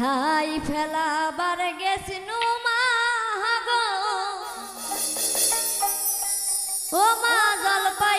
ছাই ফেলাবার গেছি গেছিনু মাগো ও মা জলপা